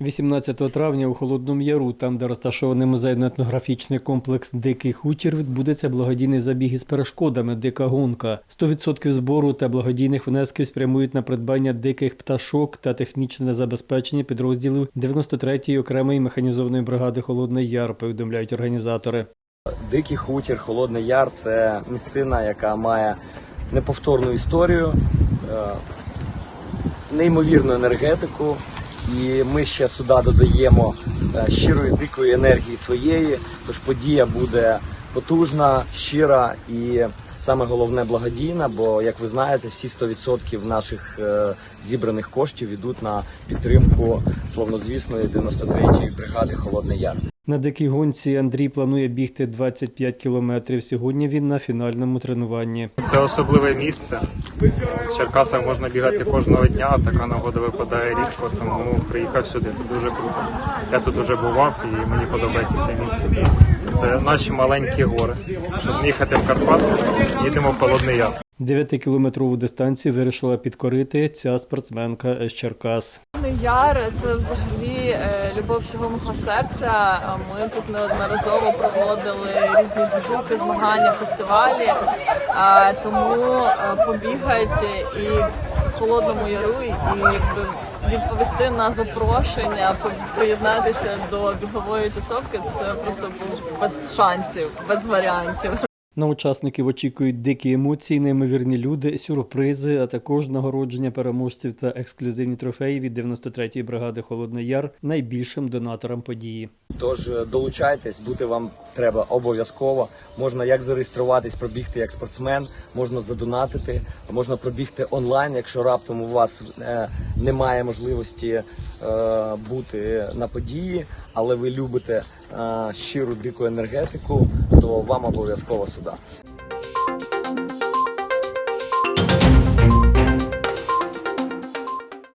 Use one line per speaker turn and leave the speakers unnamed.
18 травня у Холодному Яру, там, де розташований музейно-етнографічний комплекс Дикий хутір, відбудеться благодійний забіг із перешкодами Дика гонка. 100% збору та благодійних внесків спрямують на придбання диких пташок та технічне забезпечення підрозділів 93-ї окремої механізованої бригади Холодний Яр, повідомляють організатори.
Дикий хутір, Холодний Яр це місцина, яка має неповторну історію, е, неймовірну енергетику. І ми ще сюди додаємо е, щирої дикої енергії своєї. Тож подія буде потужна, щира і саме головне благодійна. Бо, як ви знаєте, всі 100% наших е, зібраних коштів йдуть на підтримку словнозвісної 93-ї бригади Холодний Яр.
На дикій гонці Андрій планує бігти 25 кілометрів. Сьогодні він на фінальному тренуванні.
Це особливе місце. В Черкасах можна бігати кожного дня, така нагода випадає рідко, тому приїхав сюди. Тут дуже круто. Я тут уже бував і мені подобається це місце. Це наші маленькі гори. Щоб їхати в Карпати, їдемо в Холодний Яр.
9-кілометрову дистанцію вирішила підкорити ця спортсменка з Черкас.
Яр це взагалі е, любов всього мого серця. Ми тут неодноразово проводили різні движухи, змагання, фестивалі. Тому е, побігати і в холодному яру, і якби відповісти на запрошення, по- приєднатися до бігової тусовки. Це просто був без шансів, без варіантів.
На учасників очікують дикі емоції, неймовірні люди, сюрпризи, а також нагородження переможців та ексклюзивні трофеї від 93-ї бригади Холодний Яр найбільшим донаторам події.
Тож е, долучайтесь, бути вам треба обов'язково. Можна як зареєструватись, пробігти як спортсмен, можна задонатити, можна пробігти онлайн, якщо раптом у вас е, немає можливості е, бути на події, але ви любите е, щиру дику енергетику, то вам обов'язково сюди.